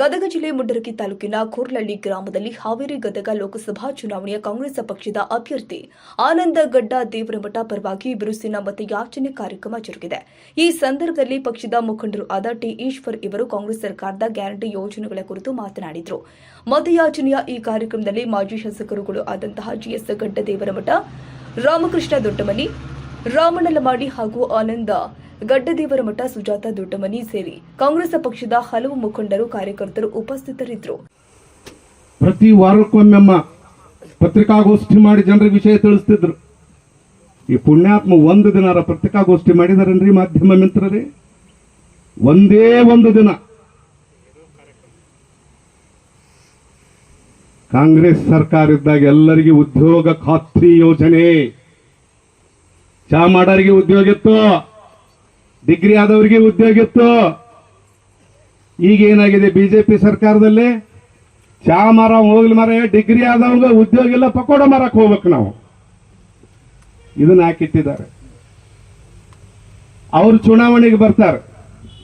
ಗದಗ ಜಿಲ್ಲೆ ಮುಂಡರಗಿ ತಾಲೂಕಿನ ಕೂರ್ಲಳ್ಳಿ ಗ್ರಾಮದಲ್ಲಿ ಹಾವೇರಿ ಗದಗ ಲೋಕಸಭಾ ಚುನಾವಣೆಯ ಕಾಂಗ್ರೆಸ್ ಪಕ್ಷದ ಅಭ್ಯರ್ಥಿ ಆನಂದ ಗಡ್ಡ ದೇವರಮಠ ಪರವಾಗಿ ಬಿರುಸಿನ ಮತಯಾಚನೆ ಕಾರ್ಯಕ್ರಮ ಜರುಗಿದೆ. ಈ ಸಂದರ್ಭದಲ್ಲಿ ಪಕ್ಷದ ಮುಖಂಡರು ಆದ ಟಿ ಈಶ್ವರ್ ಇವರು ಕಾಂಗ್ರೆಸ್ ಸರ್ಕಾರದ ಗ್ಯಾರಂಟಿ ಯೋಜನೆಗಳ ಕುರಿತು ಮಾತನಾಡಿದರು. ಮತಯಾಚನೆಯ ಈ ಕಾರ್ಯಕ್ರಮದಲ್ಲಿ ಮಾಜಿ ಶಾಸಕರುಗಳು ಆದಂತಹ ಜಿಎಸ್ ಗಡ್ಡ ದೇವರಮಠ, ರಾಮಕೃಷ್ಣ ದೊಡ್ಡಮನಿ, ರಾಮನಲಮಾಡಿ ಹಾಗೂ ಆನಂದ ಗಡ್ಡದೇವರ ಮಠ, ಸುಜಾತ ದೊಡ್ಡಮನಿ ಸೇರಿ ಕಾಂಗ್ರೆಸ್ ಪಕ್ಷದ ಹಲವು ಮುಖಂಡರು, ಕಾರ್ಯಕರ್ತರು ಉಪಸ್ಥಿತರಿದ್ದರು. ಪ್ರತಿ ವಾರಕ್ಕೊಮ್ಮೆಮ್ಮ ಪತ್ರಿಕಾಗೋಷ್ಠಿ ಮಾಡಿ ಜನರಿಗೆ ವಿಷಯ ತಿಳಿಸ್ತಿದ್ರು. ಈ ಪುಣ್ಯಾತ್ಮ ಒಂದು ದಿನ ಪತ್ರಿಕಾಗೋಷ್ಠಿ ಮಾಡಿದಾರನ್ರಿ ಮಾಧ್ಯಮ ಮಿತ್ರರೇ? ಒಂದೇ ಒಂದು ದಿನ. ಕಾಂಗ್ರೆಸ್ ಸರ್ಕಾರ ಇದ್ದಾಗ ಎಲ್ಲರಿಗೆ ಉದ್ಯೋಗ ಖಾತ್ರಿ ಯೋಜನೆ. ಚಾ ಮಾಡೋರಿಗೆ ಉದ್ಯೋಗ ಇತ್ತು. ಡಿಗ್ರಿ ಆದವರಿಗೆ ಉದ್ಯೋಗ ಇತ್ತು. ಈಗ ಏನಾಗಿದೆ ಬಿಜೆಪಿ ಸರ್ಕಾರದಲ್ಲಿ? ಚಾ ಮರ ಹೋಗ್ಲಿ ಮರ ಡಿಗ್ರಿ ಆದವಂಗ ಉದ್ಯೋಗ ಇಲ್ಲ, ಪಕೋಡ ಮರಕ್ ಹೋಗ್ಬೇಕು ನಾವು. ಇದನ್ನ ಹಾಕಿಟ್ಟಿದ್ದಾರೆ. ಅವರು ಚುನಾವಣೆಗೆ ಬರ್ತಾರೆ.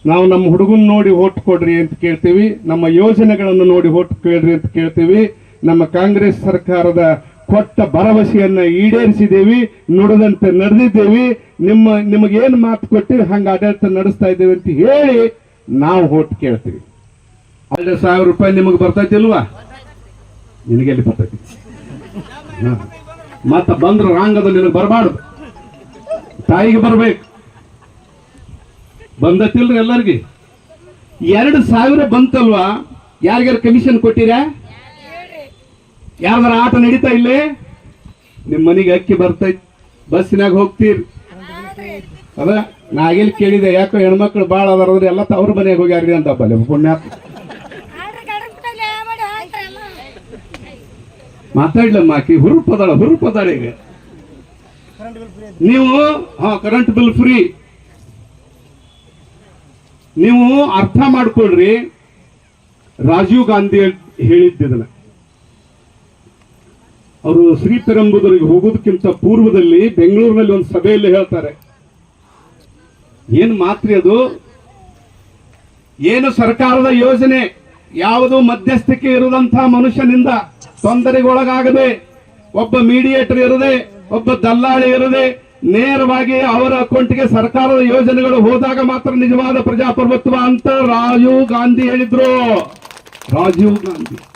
ನಾವು ನಮ್ಮ ಹುಡುಗನ್ ನೋಡಿ ಓಟ್ ಕೊಡ್ರಿ ಅಂತ ಕೇಳ್ತೀವಿ, ನಮ್ಮ ಯೋಜನೆಗಳನ್ನು ನೋಡಿ ಓಟ್ ಕೇಳ್ರಿ ಅಂತ ಕೇಳ್ತೀವಿ, ನಮ್ಮ ಕಾಂಗ್ರೆಸ್ ಸರ್ಕಾರದ ಕೊಟ್ಟ ಭರವಸೆಯನ್ನ ಈಡೇರಿಸಿದೇವಿ, ನುಡದಂತೆ ನಡೆದಿದ್ದೇವೆ. ನಿಮ್ಮ, ನಿಮಗೇನು ಮಾತು ಕೊಟ್ಟಿರಿ, ಹಂಗ ಆಡಳಿತ ನಡೆಸ್ತಾ ಇದ್ದೇವೆ ಅಂತ ಹೇಳಿ ನಾವು ಹೋಟ್ ಕೇಳ್ತೀವಿ. ಎರಡು ಸಾವಿರ ರೂಪಾಯಿ ನಿಮಗೆ ಬರ್ತೈತಿಲ್ವಾ ನಿನಗೆಲ್ಲಿ ಬರ್ತೈತಿ? ಮತ್ತೆ ಬಂದ್ರ ರಾಂಗದ ನಿನಗೆ ಬರಬಾರ್ದು. ತಾಯಿಗೆ ಬರ್ಬೇಕು. ಬಂದತಿಲ್ರಿ ಎಲ್ಲರಿಗೆ. ಎರಡು ಸಾವಿರ ಬಂತಲ್ವಾ? ಯಾರಿಗಾರ ಕಮಿಷನ್ ಕೊಟ್ಟಿರಾ? ಯಾವ್ದಾರ ಆಟ ನಡೀತಾ ಇಲ್ಲೇ? ನಿಮ್ ಮನೆಗೆ ಅಕ್ಕಿ ಬರ್ತೈತಿ ಬಸ್ಸಿನಾಗ ಹೋಗ್ತೀರಿ. ಅದ ನಾ ಆಗಿಲ್ ಕೇಳಿದೆ, ಯಾಕೋ ಹೆಣ್ಮಕ್ಳು ಬಾಳ ಅದಾರ ಎಲ್ಲ ತವ್ರ ಮನೆಗೆ ಹೋಗ್ಯಾರ ಅಂತ ಬಲ್ಲೆ ಪುಣ್ಯ ಮಾತಾಡ್ಲಮ್ಮ ಆಕಿ ಹುರುಪದಾಳ ಹುರುಪದಾಳ ಈಗ. ನೀವು, ಹಾ ಕರೆಂಟ್ ಬಿಲ್ ಫ್ರೀ ನೀವು ಅರ್ಥ ಮಾಡ್ಕೊಳ್ರಿ, ರಾಜೀವ್ ಗಾಂಧಿ ಹೇಳಿದ್ದಿದನ್ನ. ಅವರು ಶ್ರೀಪೆರಂಬುದರಿಗೆ ಹೋಗೋದಕ್ಕಿಂತ ಪೂರ್ವದಲ್ಲಿ ಬೆಂಗಳೂರಿನಲ್ಲಿ ಒಂದು ಸಭೆಯಲ್ಲಿ ಹೇಳ್ತಾರೆ. ಏನು ಮಾತ್ರಿ ಅದು? ಏನು ಸರ್ಕಾರದ ಯೋಜನೆ? ಯಾವುದು ಮಧ್ಯಸ್ಥಿಕೆ ಇರುವಂತಹ ಮನುಷ್ಯನಿಂದ ತೊಂದರೆಗೊಳಗಾಗದೆ, ಒಬ್ಬ ಮೀಡಿಯೇಟರ್ ಇರದೆ, ಒಬ್ಬ ದಲ್ಲಾಳಿ ಇರದೆ, ನೇರವಾಗಿ ಅವರ ಅಕೌಂಟ್ಗೆ ಸರ್ಕಾರದ ಯೋಜನೆಗಳು ಹೋದಾಗ ಮಾತ್ರ ನಿಜವಾದ ಪ್ರಜಾಪ್ರಭುತ್ವ ಅಂತ ರಾಜೀವ್ ಗಾಂಧಿ ಹೇಳಿದ್ರು. ರಾಜೀವ್ ಗಾಂಧಿ.